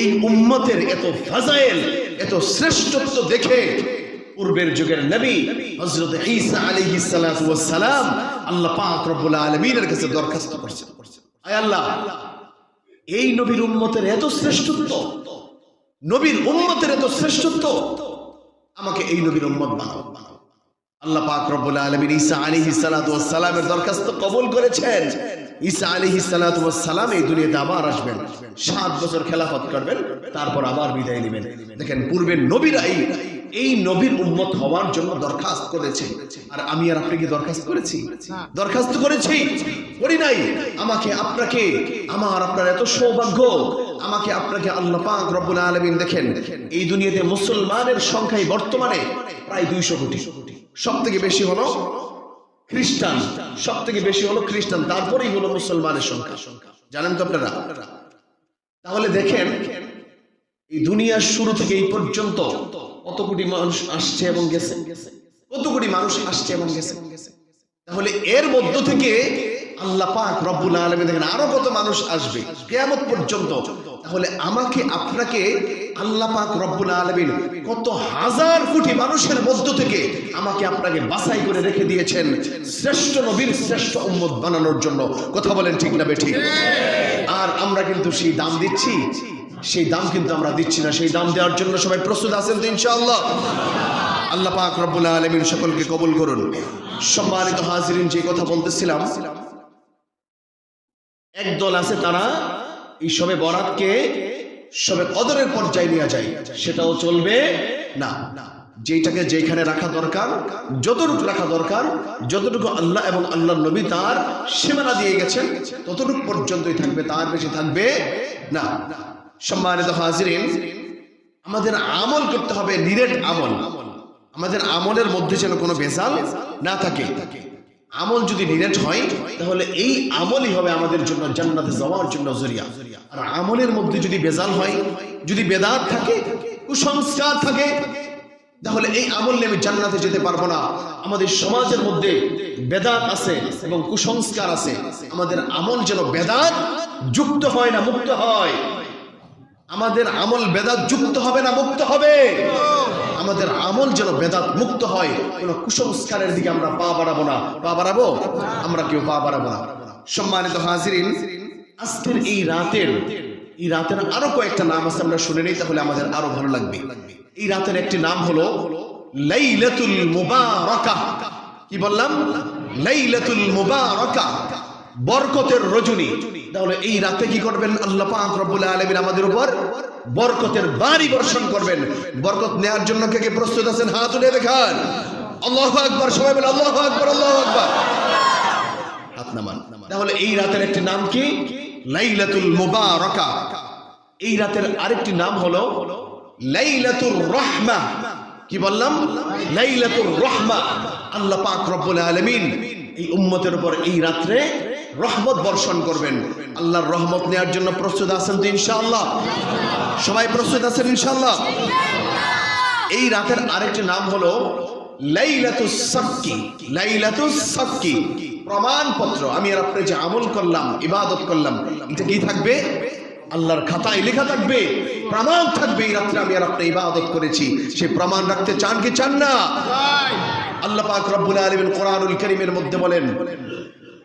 এই উম্মতের এত ফাজাইল, এত শ্রেষ্ঠত্ব দেখে পূর্বের যুগের নবী হযরত ঈসা আলাইহিস সালাতু ওয়াস সালাম আল্লাহ পাক রব্বুল আলামিনের কাছে দরখাস্ত করছেন। আয় আল্লাহ, এই নবীর উম্মতের এত শ্রেষ্ঠত্ব, নবীর উম্মতের এত শ্রেষ্ঠত্ব আমাকে এই নবীর উম্মত বানাও। আল্লাহ পাক রব্বুল আলামিন ঈসা আলাইহিস সালাতু ওয়াস সালামের দরখাস্ত কবুল করেছেন। ঈসা সালাতু সালাম এই দুনিয়াতে আবার আসবেন। সাত বছর খেলাফত করবেন, তারপর আবার বিদায় নেবেন। দেখেন পূর্বের নবীরাই এই নবীর উন্মত হওয়ার জন্য দরখাস্ত করেছে। আর আমি আর আপনি কি দরখাস্ত করেছি? দরখাস্ত করেছি? করি নাই। আমাকে আপনাকে, আমার আপনার এত সৌভাগ্য। আমাকে আপনাকে আল্লাহ পাক রব্বুল আলামিন দেখেন, এই দুনিয়াতে মুসলমানের সংখ্যায় বর্তমানে প্রায় দুইশো কোটি। সব থেকে বেশি হলো খ্রিস্টান। সব থেকে বেশি হলো খ্রিস্টান, তারপরেই হলো মুসলমানের সংখ্যা। জানেন তো আপনারা? তাহলে দেখেন, এই দুনিয়ার শুরু থেকে এই পর্যন্ত কত কোটি মানুষ আসছে এবং গেছে। কত কোটি মানুষ আসছে এবং গেছে। তাহলে এর মধ্য থেকে আল্লাহ পাক রব্বুল আলমী দেখেন আরও কত মানুষ আসবে। কেয়ামত পর্যন্ত। তাহলে আমাকে, আপনাকে আল্লাহ পাক রব্বুল আলমিন কত হাজার কোটি মানুষের মধ্য থেকে আমাকে আপনাকে বাছাই করে রেখে দিয়েছেন শ্রেষ্ঠ নবীর শ্রেষ্ঠ উম্মত বানানোর জন্য। কথা বলেন ঠিক না বেঠিক? আর আমরা কিন্তু সেই দাম দিচ্ছি। সেই দাম কিন্তু আমরা দিচ্ছি না। সেই দাম দেওয়ার জন্য সবাই প্রস্তুত আছেন তো ইনশাআল্লাহ? আল্লাহ পাক রব্বুল আলমিন সকলকে কবুল করুন। সম্মানিত হাজিরিন, যে কথা বলতেছিলাম একদল আছে তারা এই সবে বরাতকে সবে কদরের পর্যায়ে নিয়ে যায়। সেটাও চলবে না। যেটাকে যেখানে রাখা দরকার, যতটুকু রাখা দরকার, যতটুকু আল্লাহ এবং আল্লাহ নবী তার সীমানা দিয়ে গেছেন, ততটুকু পর্যন্তই থাকবে, তার বেশি থাকবে না। সম্মানিত হাজিরিন, আমাদের আমল করতে হবে নিরেট আমল। আমাদের আমলের মধ্যে যেন কোনো বেজাল না থাকে। আমল যদি নিরেট হয়, তাহলে এই আমলই হবে আমাদের জন্য জান্নাতে যাওয়ার জন্য জরিয়া। আর আমলের মধ্যে যদি বেজাল হয়, যদি বেদাত থাকে, কুসংস্কার থাকে, তাহলে এই আমল নিয়ে আমি জান্নাতে যেতে পারব না। আমাদের সমাজের মধ্যে বেদাত আছে এবং কুসংস্কার আছে। আমাদের আমল যেন বেদাত যুক্ত হয় না মুক্ত হয়। আমাদের আমল বেদাত যুক্ত হবে না মুক্ত হবে? আমাদের আমল যেন বেদাত মুক্ত হয়, কোন কুসংস্কারের দিকে আমরা পা বাড়াবো না। পা বাড়াবো? আমরা কেউ পা বাড়াবো না। সম্মানিত হাজিরিন, আজকের এই রাতের এই রাতের আরও কয়েকটা নাম আছে, আমরা শুনে নেই, তাহলে আমাদের আরও ভালো লাগবে। এই রাতের একটি নাম হলো লাইলাতুল মুবারাকা। কি বললাম? লাইলাতুল মুবারাকা, বরকতের রজনী। তাহলে এই রাতে কি করবেন? আল্লাহ পাক রব্বুল আলামিন আমাদের উপর বরকতের বাড়ি বর্ষণ করবেন। বরকত নেওয়ার জন্য কে কে প্রস্তুত আছেন? হাত তুলে দেখান। আল্লাহু আকবার, সবাই বলে আল্লাহু আকবার আল্লাহু আকবার। হাত নামান। তাহলে এই রাতের একটি নাম কি? লাইলাতুল মুবারাকা। এই রাতের আরেকটি নাম হলো লাইলাতুর রহমা। কি বললাম? লাইলাতুর রহমা। আল্লাহ পাক রব্বুল আলামিন এই উম্মতের উপর এই রাত্রে রহমত বর্ষণ করবেন। আল্লাহর রহমত নেওয়ার জন্য প্রস্তুত আছেন তো ইনশাআল্লাহ। সবাই প্রস্তুত আছেন ইনশাআল্লাহ? এই রাতের আরেকটি নাম হলো প্রমাণপত্র। আমি আর আপনি যে আমল করলাম ইবাদত করলাম এটা কি থাকবে? আল্লাহর খাতায় লেখা থাকবে। প্রমাণ থাকবে। এই রাত্রে আমি আর আপনি ইবাদত করেছি। সে প্রমাণ রাখতে চান কি চান না? আল্লাহ পাক রব্বুল আলামিন কোরআনুল কারীমের মধ্যে বলেন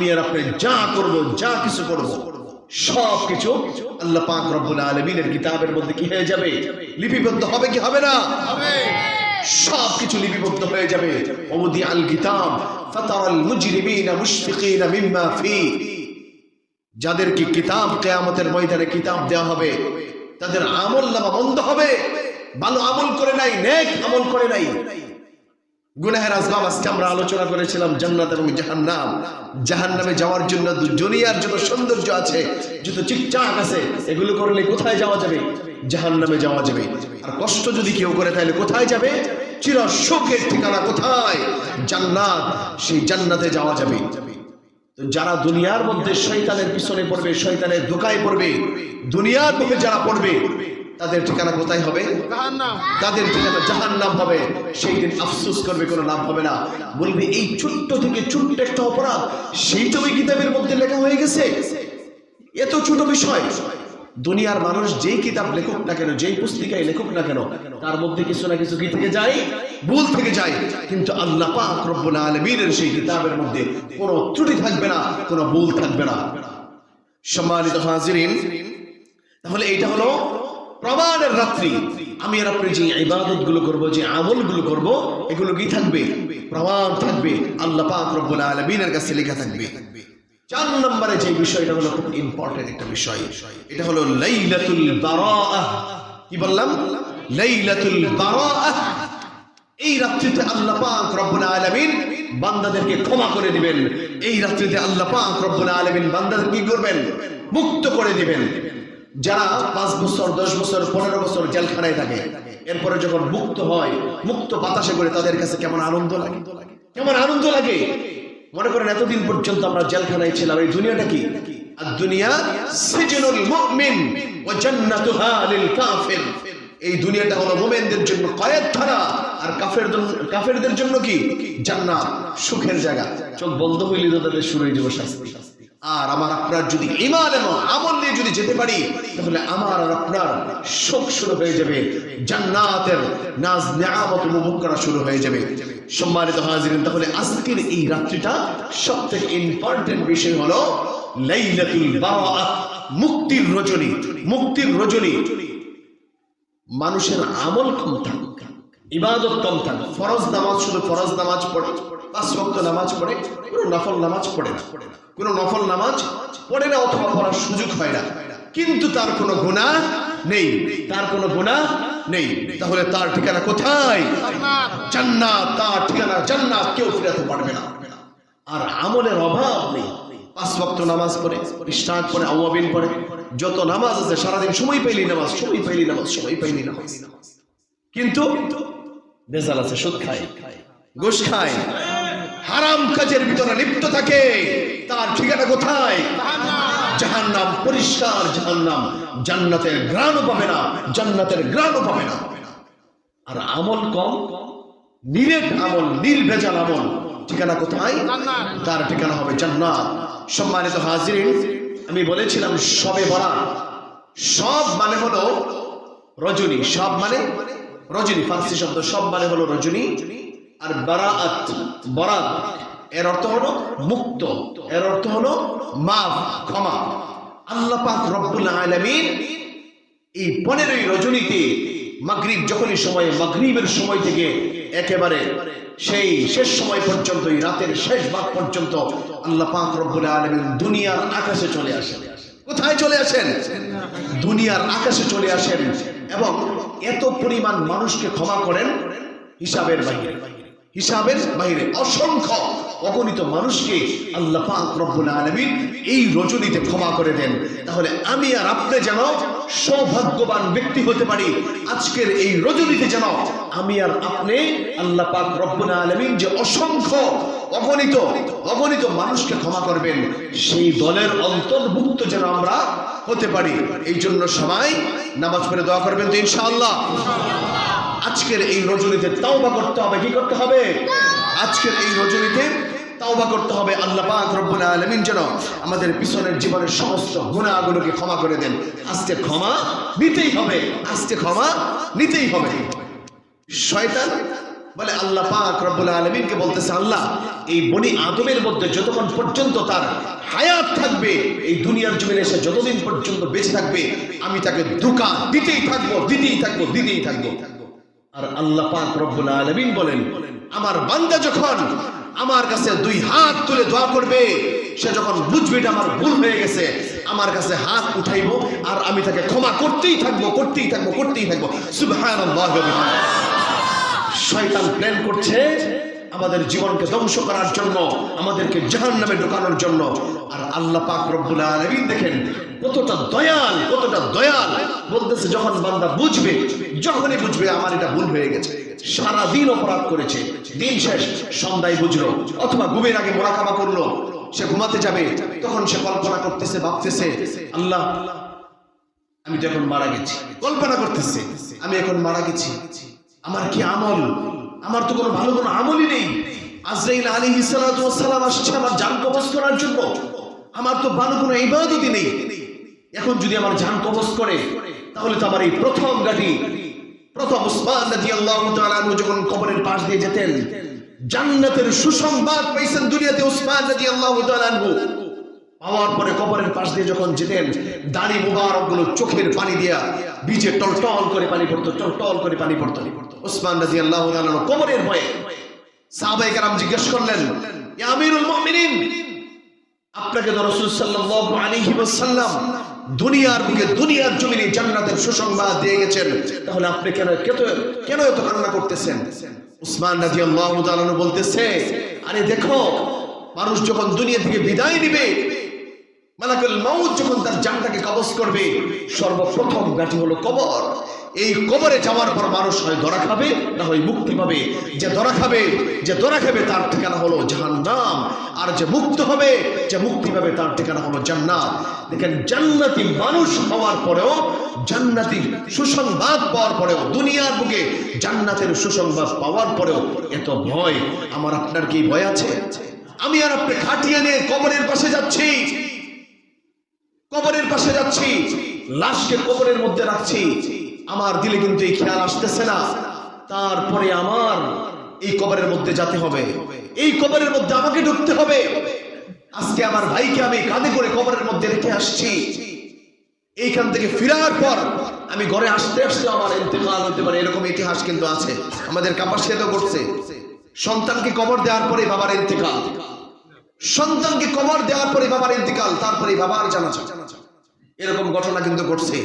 আমি আর আপনি যা করব যা কিছু করব সব কিছু আল্লাহ পাক রব্বুল আলামিনের কিতাবের মধ্যে কি হয়ে যাবে? লিপিবদ্ধ হবে কি হবে না? সব কিছু লিপিবদ্ধ হয়ে যাবে। ওমদি আল কিতাব ফাতারাল মুজরিমিনা মুশফিকিনা মিম্মা ফি। যাদেরকে কিতাব কেয়ামতের ময়দানে কিতাব দেওয়া হবে তাদের আমল নামা বন্ধ হবে। ভালো আমল করে নাই নেক আমল করে নাই। গুনাহের আসবাব আজকে আমরা আলোচনা করেছিলাম জান্নাত এবং জাহান্নাম। জাহান্নামে যাওয়ার জন্য দুনিয়ার যত সৌন্দর্য আছে, যত চিকচাক আছে, এগুলো করলে কোথায় যাওয়া যাবে? জাহান্নামে যাওয়া যাবে। আর কষ্ট যদি কেউ করে, তাহলে কোথায় যাবে? চির সুখের ঠিকানা কোথায়? জান্নাত, সেই জান্নাতে যাওয়া যাবে। যারা দুনিয়ার মধ্যে শয়তানের পিছনে পড়বে, শয়তানের ধোকায় পড়বে, দুনিয়ার মুখে যারা পড়বে তাদের ঠিকানা কোথায় হবে? তাদের ঠিকানা জাহান নাম হবে। সেই দিন আফসোস করবে কোনো লাভ হবে না। বলবে এই ছোট্ট থেকে ছোট্ট একটা অপরাধ সেই তো ওই কিতাবের মধ্যে লেখা হয়ে গেছে। এত ছোট বিষয়। দুনিয়ার মানুষ যেই কিতাব লেখক না কেন যেই পুস্তিকায় লেখক না কেন তার মধ্যে কিছু না কিছু কি থেকে যায়? ভুল থেকে যায়। কিন্তু আল্লাহ পাক রব্বুল আলামিনের সেই কিতাবের মধ্যে কোনো ত্রুটি থাকবে না কোনো ভুল থাকবে না। সম্মানিত হাজিরিন তাহলে এইটা হলো প্রমাণের রাত্রি আমি আর আপনি যে ইবাদতগুলো করব, যে আমলগুলো করব, এগুলো কি থাকবে? প্রমাণ থাকবে। আল্লাহ পাক রব্বুল আলামিনের কাছে লেখা থাকবে। চার নম্বরে যে বিষয়টা হলো খুব ইম্পর্টেন্ট একটা বিষয়। এটা হলো লাইলাতুল বারাআহ। কি বললাম? লাইলাতুল বারাআহ। এই রাত্রিতে আল্লাহ পাক রব্বুল আলামিন বান্দাদেরকে ক্ষমা করে দিবেন। এই রাত্রিতে আল্লাহ পাক রব্বুল আলামিন বান্দাদের কি করবেন? মুক্ত করে দিবেন। যারা পাঁচ বছর, দশ বছর, পনেরো বছর জেলখানায় থাকে, এরপরে যখন মুক্ত হয়, মুক্ত বাতাসে করে তাদের কাছে কেমন আনন্দ লাগে? কেমন আনন্দ লাগে? মনে করেন এতদিন পর্যন্ত আমরা জেলখানায় ছিলাম, এই দুনিয়াটা কি? আর এই দুনিয়াটা হলো মোমেনদের জন্য কয়েকখানা আর কাফের কাফেরদের জন্য কি? জান্নাত, সুখের জায়গা। চোখ বন্ধ হইলে তাদের শুরু হয়ে যাবে শাস্তি। আর আমার আপনার যদি ইমান এবং আমল নিয়ে যদি যেতে পারি, তাহলে আমার আর আপনার সুখ শুরু হয়ে যাবে, জান্নাতের নাজ নিয়ামত উপভোগ করা শুরু হয়ে যাবে। সম্মানিত হাজিরিন, তাহলে আজকের এই রাত্রিটা সব থেকে ইম্পর্টেন্ট বিষয় হলো লাইলাতুল বারাআহ মুক্তির রজনী মুক্তির রজনী। মানুষের আমল থাকুক ইবাদত কম থাকুক ফরজ নামাজ শুধু ফরজ নামাজ পড়ে, পাঁচ ওয়াক্ত নামাজ পড়ে, কোনো নফল নামাজ পড়ে না। কোনো নফল নামাজ পড়ে না অথবা পড়ার সুযোগ হয় না। কিন্তু তার কোনো গুণা নেই। তার কোনো গুণা নেই। তাহলে তার ঠিকানা কোথায়? তার ঠিকানা জান্নাত। কেউ ফিরাতে পারবে না। আর আমলের অভাব নেই। পাঁচ ওয়াক্ত নামাজ পড়ে, স্টার্ট পড়ে আওয়াবিন পড়ে। যত নামাজ আছে, সারাদিন সময় পাইলি নামাজ, সময় পাইলি নামাজ, সময় পাইলি নামাজ। কিন্তু বেজাল আছে, সুদ খায়। ঘুষ খায়। হারাম কাজের ভিতরে লিপ্ত থাকে। তার ঠিকানা কোথায়? জাহান্নাম, পরিষ্কার জাহান্নাম। জান্নাতের গ্রাণও পাবে না, জান্নাতের গ্রাণও পাবে না। আর আমল কম, নিরেট আমল, নির্ভেজাল আমল। ঠিকানা কোথায়? তার ঠিকানা হবে জান্নাত। সম্মানিত হাজিরিন, আমি বলেছিলাম সবে বরা সব মানে হলো রজনী। সব মানে রজনী, ফার্সি শব্দ সব মানে হলো রজনী আর বারাত বরাত, এর অর্থ হলো মুক্ত, এর অর্থ হলো মাফ, ক্ষমা। আল্লাহ পাক রব্বুল আলামিন এই পনেরোই রজনীতে মাগরিব যখনই সময়, মাগরিবের সময় থেকে একেবারে সেই শেষ সময় পর্যন্ত, এই রাতের শেষ ভাগ পর্যন্ত আল্লাহ পাক রব্বুল আলামিন দুনিয়ার আকাশে চলে আসেন। কোথায় চলে আসেন? দুনিয়ার আকাশে চলে আসেন। এবং এত পরিমাণ মানুষকে ক্ষমা করেন হিসাবের বাইরে। হিসাবের বাইরে। অসংখ্য অগণিত মানুষকে আল্লাহ পাক রব্বুল আলামিন এই রজনীতে ক্ষমা করে দেন। তাহলে আমি আর আপনি যেন সৌভাগ্যবান ব্যক্তি হতে পারি, আজকের এই রজনীতে যেন আমি আর আপনি আল্লাহ পাক রব্বুল আলামিন যে অসংখ্য অগণিত অগণিত মানুষকে ক্ষমা করবেন। সেই দলের অন্তর্ভুক্ত যেন আমরা হতে পারি। এই জন্য সবাই নামাজ পড়ে দোয়া করবেন তো ইনশাআল্লাহ। আজকের এই রজনীতে তাওবা করতে হবে, কি করতে হবে? আজকের এই রজনীতে তাওবা করতে হবে। আল্লাহ পাক রব্বুল আলামিন যেন আমাদের পিছনের জীবনের সমস্ত গুনাহগুলোকে ক্ষমা করে দেন। আজকে ক্ষমা নিতেই হবে, আজকে ক্ষমা নিতেই হবে। শয়তান বলে আল্লাহ পাক রব্বুল আলামিনকে বলতেছে, আল্লাহ, এই বনি আদমের মধ্যে যতক্ষণ পর্যন্ত তার হায়াত থাকবে, এই দুনিয়ার জমিনে এসে যতদিন পর্যন্ত বেঁচে থাকবে, আমি তাকে দুকা দিতেই থাকব দিতেই থাকব দিতেই থাকব আর আল্লাহ পাক রব্বুল আলামিন বলেন, আমার বান্দা যখন আমার কাছে দুই হাত তুলে দোয়া করবে, সে যখন বুঝবে এটা আমার ভুল হয়ে গেছে, আমার কাছে হাত উঠাইবো আর আমি তাকে ক্ষমা করতেই থাকব করতেই থাকব করতেই থাকব সুবহানাল্লাহ। শয়তান প্ল্যান করছে আমাদের জীবনকে ধ্বংস করার জন্য, আমাদেরকে জাহান নামে ঢোকানোর জন্য। আর আল্লাহ পাক রব্বুল আলামিন দেখেন, কতটা দয়াল কতটা দয়াল। বলতেছে, যখন বান্দা বুঝবে, যখনই বুঝবে, আমার এটা ভুল হয়ে গেছে। সারা দিন অপরাধ করেছে, দিন শেষ সন্ধ্যায় বুঝলো, অথবা ঘুমের আগে মোরাকাবা করল। সে ঘুমাতে যাবে, তখন সে কল্পনা করতেছে, ভাবতেছে, আল্লাহ, আমি তো এখন মারা গেছি। কল্পনা করতেছে, আমি এখন মারা গেছি। আমার কি আমল? আমার তো কোনো ভালো কোনো আমলই নেই। আজরাইল আলী সালাম আসছে আমার জান কবজ করার জন্য। আমার তো ভালো কোনো ইবাদতই নেই। এখন যদি আমার জান কবজ করে, তাহলে তো আমার এই প্রথম গাড়ি। প্রথম উসমান যখন কবরের পাশ দিয়ে যেতেন, জান্নাতের সুসংবাদ পাইছেন দুনিয়াতে উসমান তাআলা আনহু। পাওয়ার পরে কবরের পাশ দিয়ে যখন যেতেন, দাড়ি মুবারকগুলো চোখের পানি দিয়া, বীজে টলটল করে পানি পড়তো, টলটল করে পানি পড়তো। উসমান রাজি আল্লাহ কবরের ভয়ে সাহাবাই কারাম জিজ্ঞেস করলেন আমিরুল মুমিনিন, আপনাকে তো রাসূল সাল্লাল্লাহু আলাইহি ওয়াসাল্লাম দুনিয়ার বুকে দুনিয়ার জমিনে জান্নাতের সুসংবাদ দিয়ে গেছেন। তাহলে আপনি কেন কেন কেন এত কান্না করতেছেন? উসমান রাদিয়াল্লাহু তাআলা বলতেছে, আরে দেখো, মানুষ যখন দুনিয়া থেকে বিদায় নিবে, মালাকুল মাউত যখন তার জানটাকে কবজ করবে, সর্বপ্রথম গাঠি হলো কবর। এই কবরে যাওয়ার পর মানুষ হয় ধরা খাবে, না হয় মুক্তি পাবে। যে ধরা খাবে, যে ধরা খাবে, তার ঠিকানা হলো জাহান্নাম। আর যে মুক্ত হবে, যে মুক্তি পাবে, তার ঠিকানা হলো জান্নাত। দেখেন, জান্নাতি মানুষ হওয়ার পরেও, জান্নাতি সুসংবাদ পাওয়ার পরেও, দুনিয়ার বুকে জান্নাতের সুসংবাদ পাওয়ার পরেও এত ভয়। আমার আপনার কি ভয় আছে? আমি আর আপনি খাটিয়ে নিয়ে কবরের পাশে যাচ্ছি। কবরের পাশে যাচ্ছি। লাশকে কবরের মধ্যে রাখছি। আমার দিলে কিন্তু এই খেয়াল আসতেছে না। তারপরে আমার এই কবরের মধ্যে যেতে হবে। এই কবরের মধ্যে আমাকে ঢুকতে হবে। আজকে আমার ভাইকে আমি কাঁধে করে কবরের মধ্যে রেখে আসছি। এইখান থেকে ফিরার পর আমি ঘরে আসতে আসতে আমার ইন্তেকাল হতে পারে, এরকম ইতিহাস কিন্তু আছে। আমাদের কাপাসিয়াতে করছে সন্তানকে কবর দেওয়ার পরে বাবার ইন্তেকাল। সন্তানকে কবর দেওয়ার পরে বাবার ইন্তেকাল তারপরে বাবার জানাজা। এরকম ঘটনা কিন্তু ঘটছে।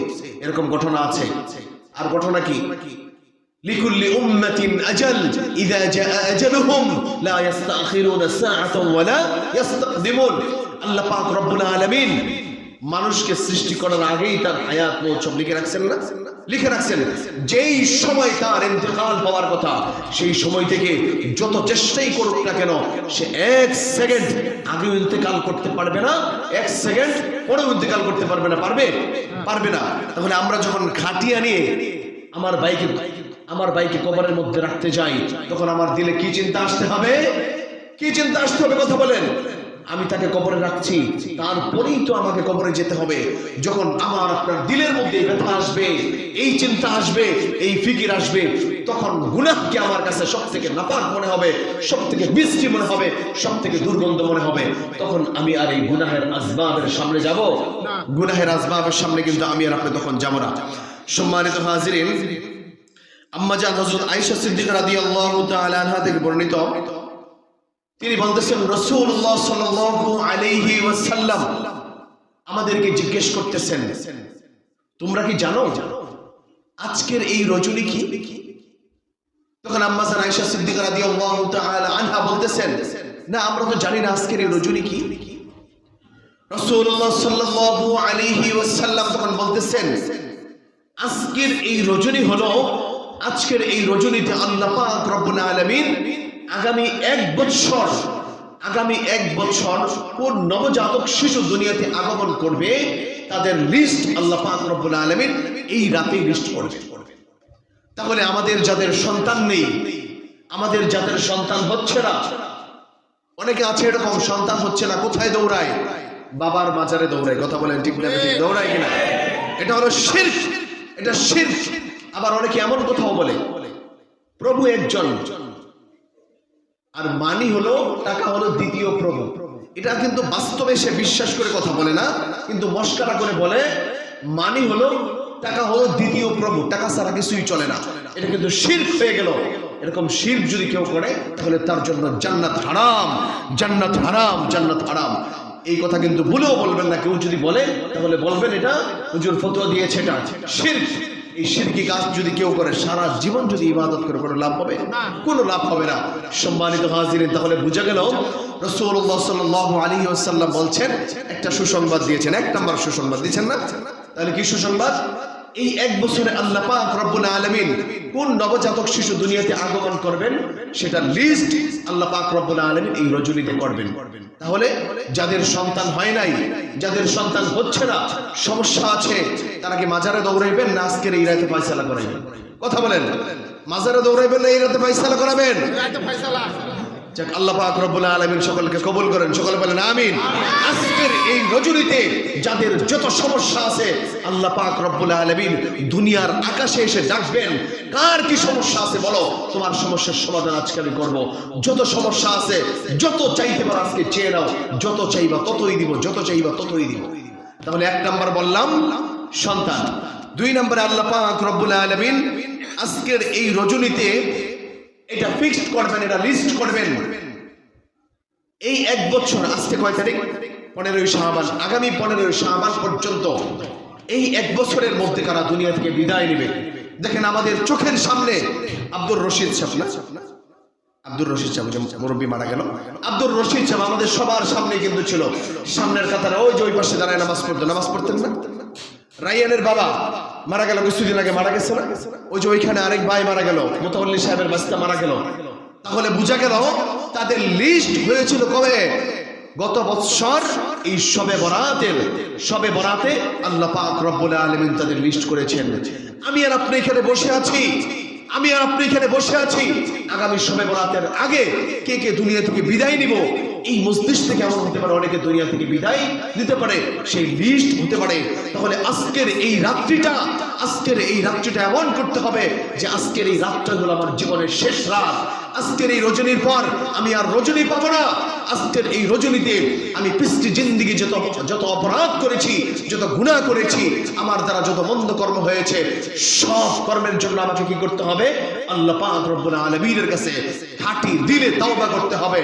এরকম ঘটনা আছে। আর ঘটনা কি? লিকুল্লি উম্মাতিন আজাল ইযা জাআ আজালুহুম, লা ইস্তাখিরুনা সাআতান ওয়ালা ইস্তাকদিমুন আল্লাহ পাক রব্বুল আলামিন মানুষকে সৃষ্টি করার আগেই তার হায়াত মৌসব লিখে রাখছেন না? লিখে রাখছেন, যেই সময় তার ইন্তেকাল পাওয়ার কথা, সেই সময় থেকে যত চেষ্টাই করুক না কেন, সে এক সেকেন্ড আগে ইন্তেকাল করতে পারবে না, এক সেকেন্ড পরেও ইন্তেকাল করতে পারবে না, পারবে? পারবে না। তাহলে আমরা যখন খাটিয়া নিয়ে আমার বাইকে আমার বাইকে কবরের মধ্যে রাখতে যাই, তখন আমার দিলে কি চিন্তা আসতে হবে? কি চিন্তা আসতে হবে, কথা বলেন। আমি তাকে কবরে রাখছি। তারপরেই তো আমাকে কবরে যেতে হবে। যখন আমার আপনার দিলের মধ্যে ব্যথা আসবে, এই চিন্তা আসবে, এই ফিকির আসবে, তখন গুনাহকে আমার কাছে সব থেকে নাপাক মনে হবে সব থেকে বৃষ্টি মনে হবে সব থেকে দুর্গন্ধ মনে হবে। তখন আমি আর এই গুনাহের আসবাবের সামনে যাব। গুনাহের আসবাবের সামনে কিন্তু আমি আর আপনি তখন যাব না। সম্মানিত হাজিরিন, আম্মা জান হযরত আয়েশা সিদ্দিকা রাদিয়াল্লাহু তাআলা আনহা থেকে বর্ণিত তিনি বলতেছেন সাল্লাল্লাহু আলাইহি ওয়াসাল্লাম আমাদেরকে জিজ্ঞেস করতেছেন, তোমরা কি জানো আজকের এই রজনী কি? তখন আম্মা জান আয়েশা সিদ্দিকা আনহা বলতেছেন, না, আমরা তো জানি না আজকের এই রজনী কি। রাসূলুল্লাহ সাল্লাল্লাহু আলাইহি ওয়াসাল্লাম তখন বলতেছেন, আজকের এই রজনী হলো, আজকের এই রজনীতে আল্লাহ রব্বুল আলামিন আগামী এক বছর আগামী এক বছর কোন নবজাতক শিশু দুনিয়াতে আগমন করবে, তাদের লিস্ট আল্লাহ রব্বুল আলামিন এই রাতে লিস্ট করবে। তাহলে আমাদের যাদের সন্তান নেই, আমাদের যাদের সন্তান হচ্ছে না, অনেকে আছে এরকম, সন্তান হচ্ছে না, কোথায় দৌড়ায়? বাবার মাজারে দৌড়ায়, কথা বলেন ঠিক না দৌড়ায় কিনা? এটা হলো শির্ক, এটা শির্ক। আবার অনেকে এমন কথাও বলে, প্রভু একজন আর মানি হলো টাকা হলো দ্বিতীয় প্রভু। এটা কিন্তু বাস্তবে সে বিশ্বাস করে কথা বলে না, কিন্তু মস্কারা করে বলে, মানি হলো টাকা হলো দ্বিতীয় প্রভু, টাকা ছাড়া কিছুই চলে না। এটা কিন্তু শির্ক হয়ে গেল। এরকম শির্ক যদি কেউ করে, তাহলে তার জন্য জান্নাত হারাম জান্নাত হারাম জান্নাত হারাম। এই কথা কিন্তু ভুলেও বলবেন না, কেউ যদি বলে, তাহলে বলবেন এটা হুজুর ফতোয়া দিয়েছে এটা। শির্ক। এই শিরকি কাজ যদি কেউ করে সারা জীবন যদি ইবাদত করে কোনো লাভ হবে? কোনো লাভ হবে না। সম্মানিত হাজিরিন তাহলে বুঝা গেল রসুল্লাহ সাল্লাহ আলী আসাল্লাম বলছেন একটা সুসংবাদ দিয়েছেন। এক নম্বর সুসংবাদ দিয়েছেন না? তাহলে কি সুসংবাদ? এই এক বছরে আল্লাহ পাক রব্বুল আলামিন কোন নবজাতক শিশু দুনিয়াতে আগমন করবেন সেটা লিস্ট আল্লাহ পাক রব্বুল আলামিন এই রজনীতে করবেন। তাহলে যাদের সন্তান হয় নাই, যাদের সন্তান হচ্ছে না, সমস্যা আছে, তারা কি মাজারে দৌড়াইবেন না আজকের এই রাতে ফয়সালা করাইবেন? কথা বলেন। মাজারে দৌড়াইবেন না এই রাতে ফয়সালা করাবেন? যাক, আল্লাহ পাক রব্বুল আলামিন সকলকে কবুল করেন, সকলে বলেন আমিন। আজকের এই যাদের যত সমস্যা আছে, আল্লাহ পাক রব্বুল আলামিন দুনিয়ার আকাশে এসে ডাকবেন। কার কি সমস্যা আছে বলো? তোমার সমস্যার সমাধান আজকে আমি করব। যত সমস্যা আছে, যত চাইতে পারো আজকে চেয়ে নাও। যত চাইবা ততই দিব, যত চাইবা ততই দিব। তাহলে এক নাম্বার বললাম, সন্তান। দুই নম্বরে আল্লাহ পাক রব্বুল আলামিন আজকের এই রজনীতে এটা ফিক্সড করবেন, এটা লিস্ট করবেন। এই এক বছর, আজকে কয় তারিখ? পনেরোই শাহবান আগামী পনেরোই শাহবান পর্যন্ত এই এক বছরের মধ্যে কারা দুনিয়া থেকে বিদায় নেবে? দেখেন আমাদের চোখের সামনে আব্দুর রশিদ সাহেব আব্দুর রশিদ সাহেব যে মুরব্বী মারা গেল। আব্দুর রশিদ সাহেব আমাদের সবার সামনে কিন্তু ছিল। সামনের কাতারে ওই যে ওই পাশে দাঁড়ায় নামাজ পড়তো। নামাজ পড়তেন না? রাইয়ানের বাবা মারা গেল কিছুদিন আগে মারা গেছে না? ওই যে ওইখানে আরেক ভাই মারা গেল, মোতাবল্লি সাহেবের বাস্তা মারা গেল। তাহলে বোঝা গেল তাদের লিস্ট হয়েছিল কবে? গত বৎসর এই সবে বরাতের সবে বরাতে আল্লাহ পাক রব্বুল আলামিন তাদের লিস্ট করেছেন। আমি আর আপনি এখানে বসে আছি, আমি আর আপনি এখানে বসে আছি। আগামী সবে বরাতের আগে কে কে দুনিয়া থেকে বিদায় নিব? এই মস্তিষ্ক থেকে এমন হতে পারে অনেকে দুনিয়া থেকে বিদায় নিতে পারে, সেই লিস্ট হতে পারে। তাহলে আজকের এই রাত্রিটা, আজকের এই রাত্রিটা এমন করতে হবে যে আজকের এই রাতটা হলো আমার জীবনের শেষ রাত। আজকের এই রজনীর পর আমি আর রজনী পাবো না। আজকের এই রজনীতে আমি পৃষ্টি জিন্দিগি যত যত অপরাধ করেছি, যত গুনাহ করেছি, আমার দ্বারা যত মন্দ কর্ম হয়েছে, সব কর্মের জন্য আমাকে কি করতে হবে? আল্লাহ পাক রব্বুল আলামিনের কাছে খাঁটি দিলে তাওবা করতে হবে।